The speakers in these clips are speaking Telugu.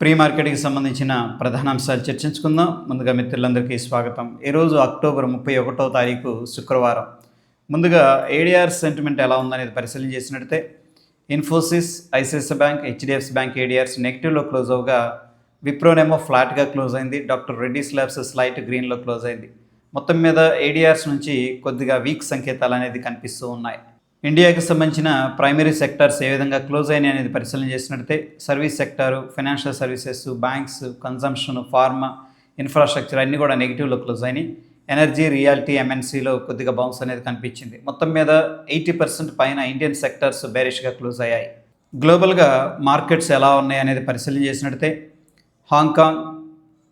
ప్రీ మార్కెట్కి సంబంధించిన ప్రధాన అంశాలు చర్చించుకుందాం. ముందుగా మిత్రులందరికీ స్వాగతం. ఈరోజు అక్టోబర్ ముప్పై ఒకటో తారీఖు శుక్రవారం. ముందుగా ఏడిఆర్ సెంటిమెంట్ ఎలా ఉందనేది పరిశీలన చేసినట్టే Infosys ICICI bank HDFC bank ADRs నెగిటివ్లో close అవగా విప్రోనేమో ఫ్లాట్గా క్లోజ్ అయింది. డాక్టర్ రెడ్డి స్లాబ్స్ స్లైట్ గ్రీన్లో క్లోజ్ అయింది. మొత్తం మీద ఏడిఆర్స్ నుంచి కొద్దిగా వీక్ సంకేతాలు అనేది కనిపిస్తూ ఉన్నాయి. ఇండియాకి సంబంధించిన ప్రైమరీ సెక్టార్స్ ఏ విధంగా క్లోజ్ అయినాయి అనేది పరిశీలన చేసినట్టే service sector financial services banks consumption pharma infrastructure అన్నీ కూడా నెగిటివ్లో క్లోజ్ అయినాయి. ఎనర్జీ రియాలిటీ ఎంఎన్సీలో కొద్దిగా బౌన్స్ అనేది కనిపించింది. మొత్తం మీద ఎయిటీ పర్సెంట్ పైన ఇండియన్ సెక్టర్స్ బేరిష్గా క్లోజ్ అయ్యాయి. గ్లోబల్గా మార్కెట్స్ ఎలా ఉన్నాయి అనేది పరిశీలన చేసినట్టే హాంకాంగ్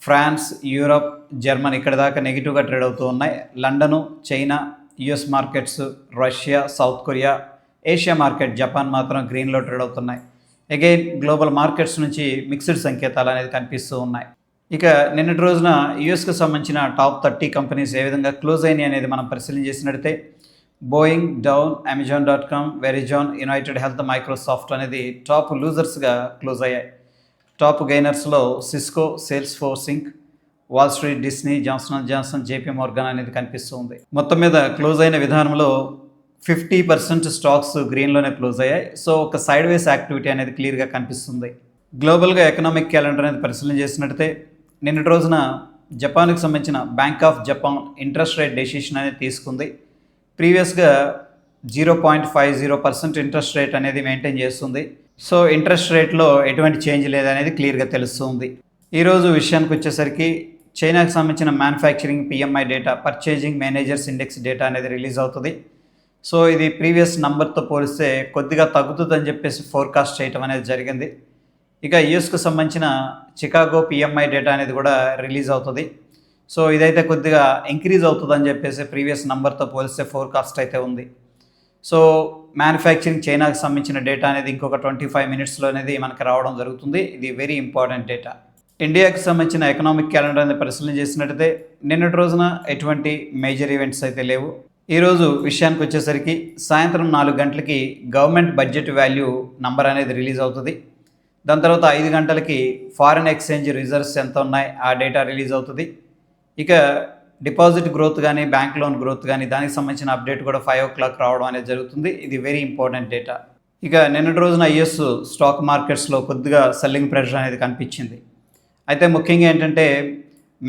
ఫ్రాన్స్ యూరప్ జర్మనీ ఇక్కడ దాకా నెగిటివ్గా ట్రేడ్ అవుతూ ఉన్నాయి. London China US markets Russia South Korea Asia market Japan మాత్రం గ్రీన్లో ట్రేడ్ అవుతున్నాయి. అగైన్ గ్లోబల్ మార్కెట్స్ నుంచి మిక్స్డ్ సంకేతాలు అనేది కనిపిస్తూ ఉన్నాయి. ఇక నిన్నటి రోజున యుఎస్కి సంబంధించిన టాప్ థర్టీ కంపెనీస్ ఏ విధంగా క్లోజ్ అయినాయి అనేది మనం పరిశీలన చేసినట్టయితే Boeing down Amazon dot com Verizon United Health Microsoft అనేది టాప్ లూజర్స్గా క్లోజ్ అయ్యాయి. Top గైనర్స్లో Cisco sales forcing Wall Street Disney Johnson Johnson JP Morgan అనేది కనిపిస్తుంది మొత్తం మీద క్లోజ్ అయిన విధానంలో ఫిఫ్టీ పర్సెంట్ స్టాక్స్ గ్రీన్లోనే క్లోజ్ అయ్యాయి. సో ఒక సైడ్ వేస్ యాక్టివిటీ అనేది క్లియర్గా కనిపిస్తుంది. గ్లోబల్గా ఎకనామిక్ క్యాలెండర్ అనేది పరిశీలన చేసినట్టయితే నిన్నటి రోజున జపాన్కి సంబంధించిన Bank of Japan interest rate decision అనేది తీసుకుంది. ప్రీవియస్గా zero point five zero percent interest rate అనేది మెయింటైన్ చేస్తుంది. సో ఇంట్రెస్ట్ రేట్లో ఎటువంటి చేంజ్ లేదనేది క్లియర్గా తెలుస్తుంది. ఈరోజు విషయానికి వచ్చేసరికి చైనాకు సంబంధించిన manufacturing PMI data purchasing managers index data అనేది రిలీజ్ అవుతుంది. సో ఇది ప్రీవియస్ నంబర్తో పోలిస్తే కొద్దిగా తగ్గుతుందని చెప్పేసి ఫోర్కాస్ట్ చేయటం అనేది జరిగింది. ఇక యుఎస్కు సంబంధించిన చికాగో పిఎంఐ డేటా అనేది కూడా రిలీజ్ అవుతుంది. సో ఇదైతే కొద్దిగా ఇంక్రీజ్ అవుతుందని చెప్పేసి ప్రీవియస్ నంబర్తో పోలిస్తే ఫోర్కాస్ట్ అయితే ఉంది. సో మ్యానుఫ్యాక్చరింగ్ చైనాకు సంబంధించిన డేటా అనేది ఇంకొక ట్వంటీ ఫైవ్ మినిట్స్లో అనేది మనకి రావడం జరుగుతుంది. ఇది వెరీ ఇంపార్టెంట్ డేటా ఇండియాకి సంబంధించిన ఎకనామిక్ క్యాలెండర్ అనేది పరిశీలన చేసినట్టయితే నిన్నటి రోజున ఎటువంటి మేజర్ ఈవెంట్స్ అయితే లేవు. ఈరోజు విషయానికి వచ్చేసరికి సాయంత్రం నాలుగు గంటలకి గవర్నమెంట్ బడ్జెట్ వాల్యూ నంబర్ అనేది రిలీజ్ అవుతుంది. దాని తర్వాత ఐదు గంటలకి ఫారిన్ ఎక్స్చేంజ్ రిజర్వ్స్ ఎంత ఉన్నాయి ఆ డేటా రిలీజ్ అవుతుంది. ఇక డిపాజిట్ గ్రోత్ కానీ బ్యాంక్ లోన్ గ్రోత్ కానీ దానికి సంబంధించిన అప్డేట్ కూడా ఫైవ్ ఓ క్లాక్ రావడం అనేది జరుగుతుంది. ఇది వెరీ ఇంపార్టెంట్ డేటా ఇక నిన్నటి రోజున ఐఎస్ స్టాక్ మార్కెట్స్లో కొద్దిగా సెల్లింగ్ ప్రెషర్ అనేది కనిపించింది. అయితే ముఖ్యంగా ఏంటంటే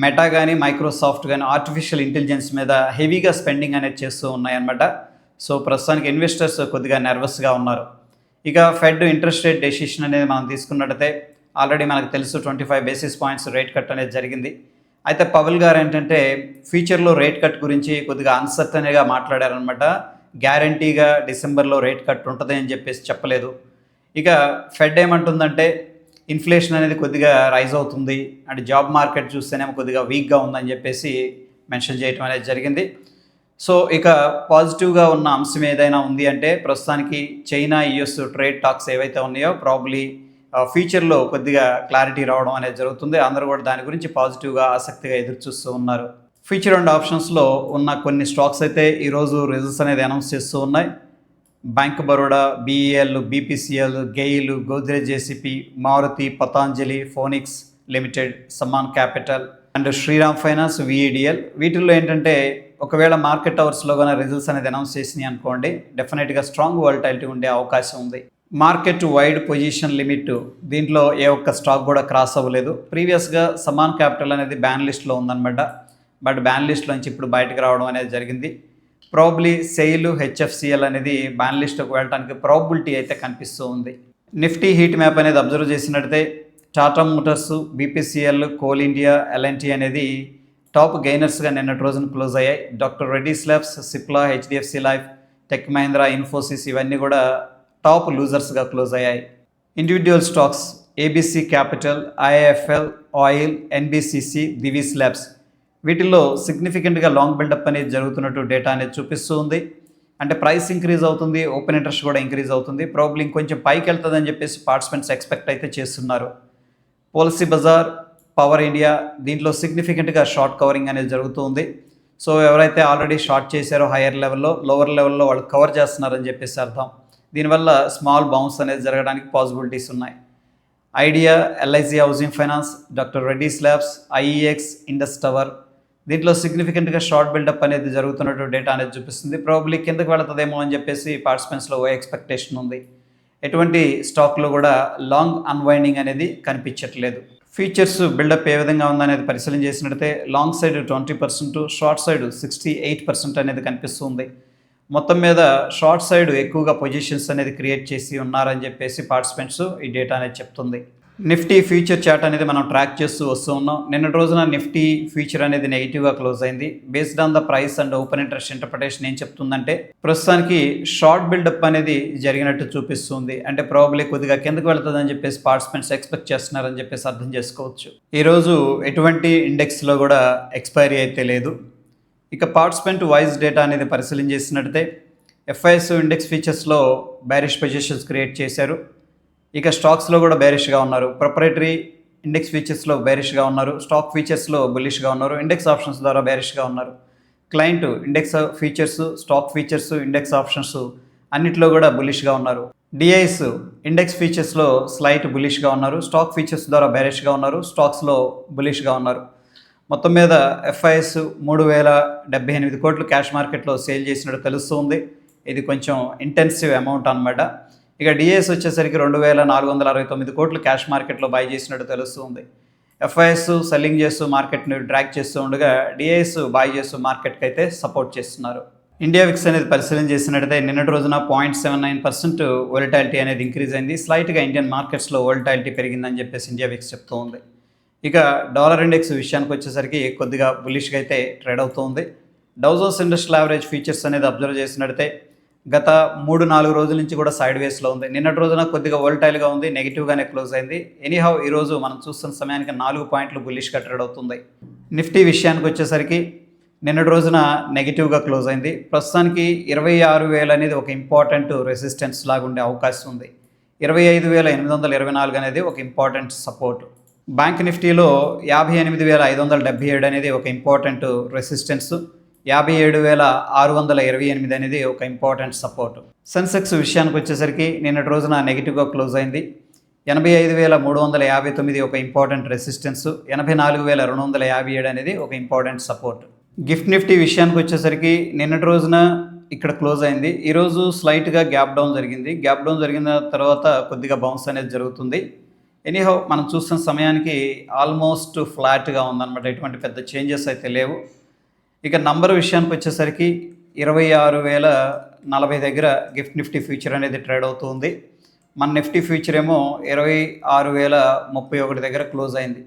మెటా కానీ మైక్రోసాఫ్ట్ కానీ ఆర్టిఫిషియల్ ఇంటెలిజెన్స్ మీద హెవీగా స్పెండింగ్ అనేది చేస్తూ ఉన్నాయన్నమాట. సో ప్రస్తుతానికి ఇన్వెస్టర్స్ కొద్దిగా నర్వస్గా ఉన్నారు. ఇక ఫెడ్ ఇంట్రెస్ట్ రేట్ డెసిషన్ అనేది మనం తీసుకున్నట్టయితే ఆల్రెడీ మనకు తెలుసు twenty five basis points rate cut అనేది జరిగింది. అయితే పవల్ గారు ఏంటంటే ఫ్యూచర్లో రేట్ కట్ గురించి కొద్దిగా అన్సర్టన్గా మాట్లాడారనమాట గ్యారంటీగా డిసెంబర్లో రేట్ కట్ ఉంటుంది అని చెప్పేసి చెప్పలేదు. ఇక ఫెడ్ ఏమంటుందంటే ఇన్ఫ్లేషన్ అనేది కొద్దిగా రైజ్ అవుతుంది. అండ్ జాబ్ మార్కెట్ చూస్తేనేమో కొద్దిగా వీక్గా ఉందని చెప్పేసి మెన్షన్ చేయటం అనేది జరిగింది. సో ఇక పాజిటివ్గా ఉన్న అంశం ఏదైనా ఉంది అంటే ప్రస్తుతానికి చైనా యుఎస్ ట్రేడ్ టాక్స్ ఏవైతే ఉన్నాయో ప్రాబ్లీ ఫ్యూచర్లో కొద్దిగా క్లారిటీ రావడం అనేది జరుగుతుంది. అందరూ కూడా దాని గురించి పాజిటివ్గా ఆసక్తిగా ఎదురు చూస్తూ ఉన్నారు. ఫ్యూచర్ అండ్ ఆప్షన్స్లో ఉన్న కొన్ని స్టాక్స్ అయితే ఈరోజు రిజల్ట్స్ అనేది అనౌన్స్ చేస్తూ ఉన్నాయి. Bank Baroda BEL BPCL GAIL Godrej JCP Maruti Patanjali Phoenix limited Samman capital and Shriram finance VEDL. వీటిల్లో ఏంటంటే ఒకవేళ మార్కెట్ అవర్స్లో కానీ రిజల్ట్స్ అనేది అనౌన్స్ చేసినాయి అనుకోండి డెఫినెట్గా స్ట్రాంగ్ వాలిటాలిటీ ఉండే అవకాశం ఉంది. మార్కెట్ వైడ్ పొజిషన్ లిమిట్ దీంట్లో ఏ ఒక్క స్టాక్ కూడా క్రాస్ అవ్వలేదు. ప్రీవియస్గా సమాన్ క్యాపిటల్ అనేది బ్యాన్ లిస్ట్లో ఉందన్నమాట. బట్ బ్యాన్ లిస్ట్లోంచి ఇప్పుడు బయటకు రావడం అనేది జరిగింది. ప్రాబ్లీ సెయిల్ హెచ్ఎఫ్సిఎల్ అనేది బ్యాన్ లిస్ట్కి వెళ్ళడానికి ప్రాబిలిటీ అయితే కనిపిస్తూ ఉంది. నిఫ్టీ హీట్ మ్యాప్ అనేది అబ్జర్వ్ చేసినట్టయితే Tata motors BPCL coal India LNT అనేది టాప్ గెయినర్స్గా నిన్నటి రోజున క్లోజ్ అయ్యాయి. Doctor Reddy labs Cipla HDFC life tech Mahindra Infosys ఇవన్నీ కూడా టాప్ లూజర్స్గా క్లోజ్ అయ్యాయి. Individual stocks ABC capital IFL oil NBCC Divi labs వీటిల్లో సిగ్నిఫికెంట్గా లాంగ్ బిల్డప్ అనేది జరుగుతున్నట్టు డేటా అనేది చూపిస్తూ ఉంది. అంటే ప్రైస్ ఇంక్రీజ్ అవుతుంది ఓపెన్ ఇంట్రెస్ట్ కూడా ఇంక్రీజ్ అవుతుంది. ప్రాబ్లం ఇంకొంచెం పైకి వెళ్తుందని చెప్పేసి పార్టిసిపెంట్స్ ఎక్స్పెక్ట్ అయితే చేస్తున్నారు. పాలసీ బజార్ పవర్ ఇండియా దీంట్లో సిగ్నిఫికెంట్గా షార్ట్ కవరింగ్ అనేది జరుగుతూ ఉంది. సో ఎవరైతే ఆల్రెడీ షార్ట్ చేశారో హయ్యర్ లెవెల్లో లోవర్ లెవెల్లో వాళ్ళు కవర్ చేస్తున్నారని చెప్పేసి అర్థం. దీనివల్ల స్మాల్ బౌన్స్ అనేది జరగడానికి పాసిబిలిటీస్ ఉన్నాయి. Idea LIC housing finance doctor Reddy labs IEX Indus tower దీంట్లో సిగ్నిఫికెంట్గా షార్ట్ బిల్డప్ అనేది జరుగుతున్నట్టు డేటా అనేది చూపిస్తుంది. ప్రాబ్లీ కిందకి వెళుతుందేమో అని చెప్పేసి పార్టిసిపెంట్స్లో ఓ ఎక్స్పెక్టేషన్ ఉంది. ఎటువంటి స్టాక్లో కూడా లాంగ్ అన్వైండింగ్ అనేది కనిపించట్లేదు. ఫీచర్స్ బిల్డప్ ఏ విధంగా ఉందనేది పరిశీలన చేసినట్లయితే long side twenty percent short side sixty eight percent అనేది కనిపిస్తుంది. మొత్తం మీద షార్ట్ సైడ్ ఎక్కువగా పొజిషన్స్ అనేది క్రియేట్ చేసి ఉన్నారని చెప్పేసి పార్టిసిపెంట్స్ ఈ డేటా అనేది చెప్తుంది. నిఫ్టీ ఫ్యూచర్ చార్ట్ అనేది మనం ట్రాక్ చేస్తూ వస్తూ ఉన్నాం. నిన్నటి రోజున నిఫ్టీ ఫ్యూచర్ అనేది నెగిటివ్గా క్లోజ్ అయింది. Based on the price and open interest interpretation ఏం చెప్తుందంటే ప్రస్తుతానికి షార్ట్ బిల్డప్ అనేది జరిగినట్టు చూపిస్తుంది. అంటే ప్రాబ్లీ కొద్దిగా కిందకు వెళ్తుందని చెప్పేసి పార్టిసిపెంట్స్ ఎక్స్పెక్ట్ చేస్తున్నారని చెప్పేసి అర్థం చేసుకోవచ్చు. ఈరోజు ఎటువంటి ఇండెక్స్లో కూడా ఎక్స్పైరీ అయితే లేదు. ఇక పార్టిసిపెంట్ వాయిస్ డేటా అనేది పరిశీలన చేసినట్టే ఎఫ్ఐఎస్ ఇండెక్స్ ఫీచర్స్లో బ్యారిష్ పొజిషన్స్ క్రియేట్ చేశారు. ఇక స్టాక్స్లో కూడా బేరిష్గా ఉన్నారు. ప్రొపరేటరీ ఇండెక్స్ ఫీచర్స్లో బేరిష్గా ఉన్నారు. స్టాక్ ఫీచర్స్లో బుల్లిష్గా ఉన్నారు. ఇండెక్స్ ఆప్షన్స్ ద్వారా బేరిష్గా ఉన్నారు. Client index futures stock futures index options అన్నిట్లో కూడా బులిష్గా ఉన్నారు. డిఐస్ ఇండెక్స్ ఫీచర్స్లో స్లైట్ బులిష్గా ఉన్నారు. స్టాక్ ఫీచర్స్ ద్వారా బేరిష్గా ఉన్నారు. స్టాక్స్లో బులిష్గా ఉన్నారు. మొత్తం మీద ఎఫ్ఐఎస్ మూడు వేల డెబ్బై ఎనిమిది కోట్లు క్యాష్ మార్కెట్లో సేల్ చేసినట్టు తెలుస్తుంది. ఇది కొంచెం ఇంటెన్సివ్ అమౌంట్ అనమాట ఇక డిఎస్ వచ్చేసరికి రెండు వేల నాలుగు వందల అరవై తొమ్మిది కోట్లు క్యాష్ మార్కెట్లో బై చేసినట్టు తెలుస్తుంది. ఎఫ్ఐఎస్ సెల్లింగ్ చేస్తూ మార్కెట్ని డ్రాక్ చేస్తూ ఉండగా డిఐఎస్ బై చేస్తూ మార్కెట్కి అయితే సపోర్ట్ చేస్తున్నారు. ఇండియా విక్స్ అనేది పరిశీలన చేసినట్టయితే నిన్నటి రోజున point seven nine percent volatility అనేది ఇంక్రీజ్ అయింది. స్లైట్గా ఇండియన్ మార్కెట్స్లో వోల్టాలిటీ పెరిగిందని చెప్పేసి ఇండియా విక్స్ చెప్తూ ఉంది. ఇక డాలర్ ఇండెక్స్ విషయానికి వచ్చేసరికి కొద్దిగా బులిష్గా అయితే ట్రేడ్ అవుతుంది Dow Jones industrial average futures అనేది అబ్జర్వ్ చేసినట్టయితే గత మూడు నాలుగు రోజుల నుంచి కూడా సైడ్ వేస్లో ఉంది. నిన్నటి రోజున కొద్దిగా వోల్టైల్గా ఉంది నెగిటివ్గానే క్లోజ్ అయింది. ఎనీహౌ ఈరోజు మనం చూస్తున్న సమయానికి నాలుగు పాయింట్లు బుల్లిష్గా ట్రేడ్ అవుతుంది. నిఫ్టీ విషయానికి వచ్చేసరికి నిన్నటి రోజున నెగిటివ్గా క్లోజ్ అయింది. ప్రస్తుతానికి ఇరవై ఆరు వేలు అనేది ఒక ఇంపార్టెంట్ రెసిస్టెన్స్ లాగా ఉండే అవకాశం ఉంది. ఇరవై ఐదు వేల ఎనిమిది వందల ఇరవై నాలుగు అనేది ఒక ఇంపార్టెంట్ సపోర్ట్ బ్యాంక్ నిఫ్టీలో యాభై ఎనిమిది వేల ఐదు వందల డెబ్బై ఏడు అనేది ఒక ఇంపార్టెంట్ రెసిస్టెన్స్ యాభై ఏడు వేల ఆరు వందల ఇరవై ఎనిమిది అనేది ఒక ఇంపార్టెంట్ సపోర్ట్. సెన్సెక్స్ విషయానికి వచ్చేసరికి నిన్నటి రోజున నెగిటివ్గా క్లోజ్ అయింది. ఎనభై ఐదు వేల మూడు వందల యాభై తొమ్మిది ఒక ఇంపార్టెంట్ రెసిస్టెన్స్. ఎనభై నాలుగు వేల రెండు వందల యాభై ఏడు అనేది ఒక ఇంపార్టెంట్ సపోర్ట్. గిఫ్ట్ నిఫ్టీ విషయానికి వచ్చేసరికి నిన్నటి రోజున ఇక్కడ క్లోజ్ అయింది. ఈరోజు స్లైట్గా గ్యాప్ డౌన్ జరిగింది. గ్యాప్ డౌన్ జరిగిన తర్వాత కొద్దిగా బౌన్స్ అనేది జరుగుతుంది. ఎనీహౌ మనం చూస్తున్న సమయానికి ఆల్మోస్ట్ ఫ్లాట్గా ఉందన్నమాట. ఎటువంటి పెద్ద చేంజెస్ అయితే లేవు. ఇక నంబర్ విషయానికి వచ్చేసరికి ఇరవై ఆరు వేల నలభై దగ్గర గిఫ్ట్ నిఫ్టీ ఫ్యూచర్ అనేది ట్రేడ్ అవుతుంది. మన నిఫ్టీ ఫ్యూచర్ ఏమో ఇరవై ఆరు వేల ముప్పై ఒకటి దగ్గర క్లోజ్ అయింది.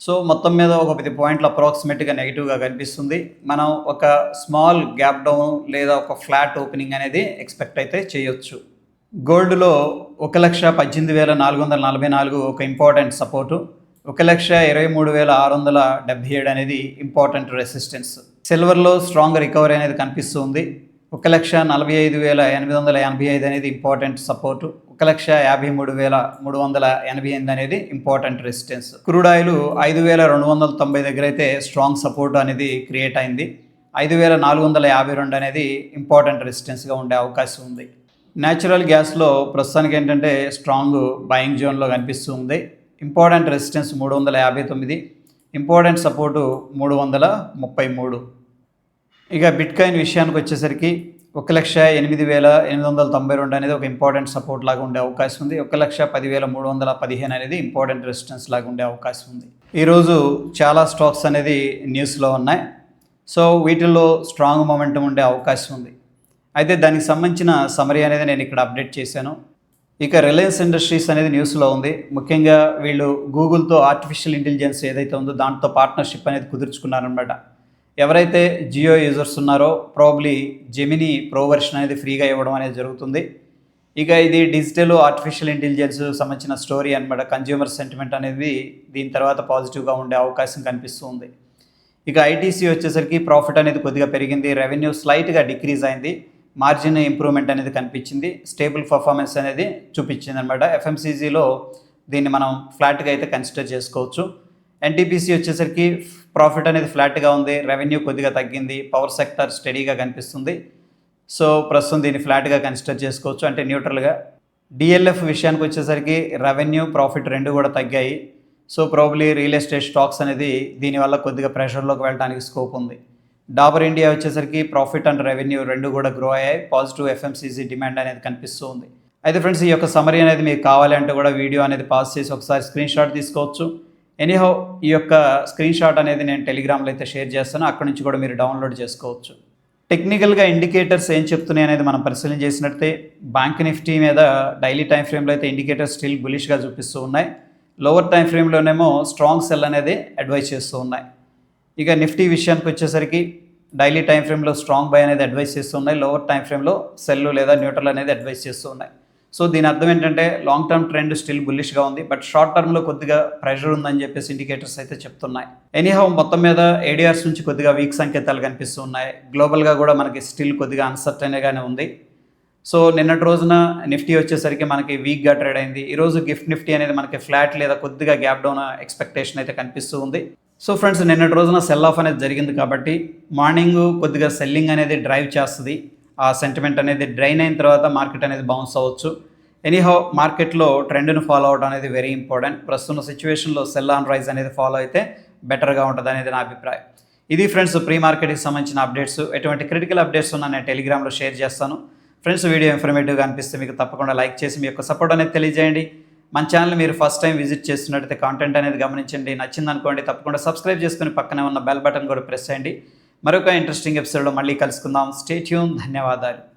సో మొత్తం మీద ఒక పది పాయింట్లు అప్రాక్సిమేట్గా నెగిటివ్గా కనిపిస్తుంది. మనం ఒక స్మాల్ గ్యాప్ డౌన్ లేదా ఒక ఫ్లాట్ ఓపెనింగ్ అనేది ఎక్స్పెక్ట్ అయితే చేయొచ్చు. గోల్డ్లో ఒక లక్ష పద్దెనిమిది వేల నాలుగు వందల నలభై నాలుగు ఒక ఇంపార్టెంట్ సపోర్టు. ఒక లక్ష ఇరవై మూడు వేల ఆరు వందల డెబ్బై ఏడు అనేది ఇంపార్టెంట్ రెసిస్టెన్స్. సిల్వర్లో స్ట్రాంగ్ రికవరీ అనేది కనిపిస్తుంది. ఒక లక్ష నలభై ఐదు వేల ఎనిమిది వందల ఎనభై ఐదు అనేది ఇంపార్టెంట్ సపోర్టు. ఒక లక్ష యాభై మూడు వేల మూడు వందల ఎనభై ఎనిమిది అనేది ఇంపార్టెంట్ రెసిస్టెన్స్. క్రూడ్ ఆయిల్ ఐదు వేల రెండు వందల తొంభై దగ్గర అయితే స్ట్రాంగ్ సపోర్ట్ అనేది క్రియేట్ అయింది. ఐదు వేల నాలుగు వందల యాభై రెండు అనేది ఇంపార్టెంట్ రెసిస్టెన్స్గా ఉండే అవకాశం ఉంది. న్యాచురల్ గ్యాస్లో ప్రస్తుతానికి ఏంటంటే స్ట్రాంగ్ బయింగ్ జోన్లో కనిపిస్తుంది. ఇంపార్టెంట్ రెసిస్టెన్స్ మూడు వందల యాభై తొమ్మిది. ఇంపార్టెంట్ సపోర్టు మూడు వందల ముప్పై మూడు. ఇక బిట్ కాయిన్ విషయానికి వచ్చేసరికి ఒక లక్ష ఎనిమిది వేల ఎనిమిది వందల తొంభై రెండు అనేది ఒక ఇంపార్టెంట్ సపోర్ట్ లాగా ఉండే అవకాశం ఉంది. ఒక లక్ష పదివేల మూడు వందల పదిహేను అనేది ఇంపార్టెంట్ రెసిస్టెన్స్ లాగా ఉండే అవకాశం ఉంది. ఈరోజు చాలా స్టాక్స్ అనేది న్యూస్లో ఉన్నాయి. సో వీటిల్లో స్ట్రాంగ్ మొమెంటం ఉండే అవకాశం ఉంది. అయితే దానికి సంబంధించిన సమరీ అనేది నేను ఇక్కడ అప్డేట్ చేశాను. ఇక రిలయన్స్ ఇండస్ట్రీస్ అనేది న్యూస్లో ఉంది. ముఖ్యంగా వీళ్ళు గూగుల్తో ఆర్టిఫిషియల్ ఇంటెలిజెన్స్ ఏదైతే ఉందో దాంతో పార్ట్నర్షిప్ అనేది కుదుర్చుకున్నారనమాట ఎవరైతే జియో యూజర్స్ ఉన్నారో ప్రాబ్లీ జెమిని ప్రో వెర్షన్ అనేది ఫ్రీగా ఇవ్వడం అనేది జరుగుతుంది. ఇక ఇది డిజిటల్ ఆర్టిఫిషియల్ ఇంటెలిజెన్స్ సంబంధించిన స్టోరీ అనమాట కన్జ్యూమర్ సెంటిమెంట్ అనేది దీని తర్వాత పాజిటివ్గా ఉండే అవకాశం కనిపిస్తుంది. ఇక ఐటీసీ వచ్చేసరికి ప్రాఫిట్ అనేది కొద్దిగా పెరిగింది. రెవెన్యూ స్లైట్గా డిక్రీజ్ అయింది. మార్జిన్ ఇంప్రూవ్మెంట్ అనేది కనిపించింది. స్టేబుల్ పర్ఫార్మెన్స్ అనేది చూపించింది అనమాట ఎఫ్ఎంసీజీలో దీన్ని మనం ఫ్లాట్గా అయితే కన్సిడర్ చేసుకోవచ్చు. ఎన్టీపీసీ వచ్చేసరికి ప్రాఫిట్ అనేది ఫ్లాట్గా ఉంది రెవెన్యూ కొద్దిగా తగ్గింది పవర్ సెక్టర్ స్టడీగా కనిపిస్తుంది. సో ప్రస్తుతం దీన్ని ఫ్లాట్గా కన్సిడర్ చేసుకోవచ్చు. అంటే న్యూట్రల్గా డిఎల్ఎఫ్ విషయానికి వచ్చేసరికి రెవెన్యూ ప్రాఫిట్ రెండు కూడా తగ్గాయి. So probably real estate stocks అనేది దీనివల్ల కొద్దిగా ప్రెషర్లోకి వెళ్ళడానికి స్కోప్ ఉంది. డాబర్ ఇండియా వచ్చేసరికి ప్రాఫిట్ అండ్ రెవెన్యూ రెండు కూడా గ్రో అయ్యాయి. పాజిటివ్ ఎఫ్ఎంసీజీ డిమాండ్ అనేది కనిపిస్తూ ఉంది. అయితే ఫ్రెండ్స్ ఈ యొక్క సమరీ అనేది మీకు కావాలి అంటే కూడా వీడియో అనేది పాస్ చేసి ఒకసారి స్క్రీన్ షాట్ తీసుకోవచ్చు. ఎనీహౌ ఈ యొక్క స్క్రీన్ షాట్ అనేది నేను టెలిగ్రామ్లో అయితే షేర్ చేస్తాను. అక్కడ నుంచి కూడా మీరు డౌన్లోడ్ చేసుకోవచ్చు. టెక్నికల్గా ఇండికేటర్స్ ఏం చెప్తున్నాయి అనేది మనం పరిశీలన చేసినట్టే బ్యాంక్ నిఫ్టీ మీద డైలీ టైం ఫ్రేమ్లో అయితే ఇండికేటర్స్ స్టిల్ బులిష్గా చూపిస్తూ ఉన్నాయి. లోవర్ టైం ఫ్రేమ్లోనేమో స్ట్రాంగ్ సెల్ అనేది అడ్వైజ్ చేస్తూ ఉన్నాయి. ఇక నిఫ్టీ విషయానికి వచ్చేసరికి డైలీ టైం ఫ్రేమ్లో స్ట్రాంగ్ బై అనేది అడ్వైస్ చేస్తూ ఉన్నాయి. లోవర్ టైం ఫ్రేమ్లో సెల్ లేదా న్యూట్రల్ అనేది అడ్వైస్ చేస్తూ ఉన్నాయి. సో దీని అర్థం ఏంటంటే లాంగ్ టర్మ్ ట్రెండ్ స్టిల్ బుల్లిష్గా ఉంది బట్ షార్ట్ టర్మ్లో కొద్దిగా ప్రెషర్ ఉందని చెప్పేసి ఇండికేటర్స్ అయితే చెప్తున్నాయి. ఎనీహౌ మొత్తం మీద ఏడిఆర్స్ నుంచి కొద్దిగా వీక్ సంకేతాలు కనిపిస్తూ ఉన్నాయి. గ్లోబల్గా కూడా మనకి స్టిల్ కొద్దిగా అన్సర్టైన్గానే ఉంది. సో నిన్నటి రోజున నిఫ్టీ వచ్చేసరికి మనకి వీక్గా ట్రేడ్ అయింది. ఈరోజు గిఫ్ట్ నిఫ్టీ అనేది మనకి ఫ్లాట్ లేదా కొద్దిగా గ్యాప్ డౌన్ ఎక్స్పెక్టేషన్ అయితే కనిపిస్తూ ఉంది. సో ఫ్రెండ్స్ నిన్నటి రోజున సెల్ ఆఫ్ అనేది జరిగింది కాబట్టి మార్నింగ్ కొద్దిగా సెల్లింగ్ అనేది డ్రైవ్ చేస్తుంది. ఆ సెంటిమెంట్ అనేది డ్రైన్ అయిన తర్వాత మార్కెట్ అనేది బౌన్స్ అవ్వచ్చు. ఎనీహౌ మార్కెట్లో ట్రెండ్ను ఫాలో అవడం అనేది వెరీ ఇంపార్టెంట్ ప్రస్తుత సిచ్యువేషన్లో సెల్ ఆన్ రైజ్ అనేది ఫాలో అయితే బెటర్గా ఉంటుంది అనేది నా అభిప్రాయం. ఇది ఫ్రెండ్స్ ప్రీ మార్కెట్కి సంబంధించిన అప్డేట్స్ ఎటువంటి క్రిటికల్ అప్డేట్స్ ఉన్నా నేను టెలిగ్రామ్లో షేర్ చేస్తాను. ఫ్రెండ్స్ వీడియో ఇన్ఫర్మేటివ్గా అనిపిస్తే మీకు తప్పకుండా లైక్ చేసి మీ యొక్క సపోర్ట్ అనేది తెలియజేయండి. మన ఛానల్ మీరు ఫస్ట్ టైం విజిట్ చేస్తున్నట్టయితే కాంటెంట్ అనేది గమనించండి. నచ్చింది అనుకోండి తప్పకుండా సబ్స్క్రైబ్ చేసుకుని పక్కనే ఉన్న బెల్ బటన్ కూడా ప్రెస్ చేయండి. మరొక ఇంట్రెస్టింగ్ ఎపిసోడ్లో మళ్ళీ కలుసుకుందాం. స్టేట్యూన్ ధన్యవాదాలు.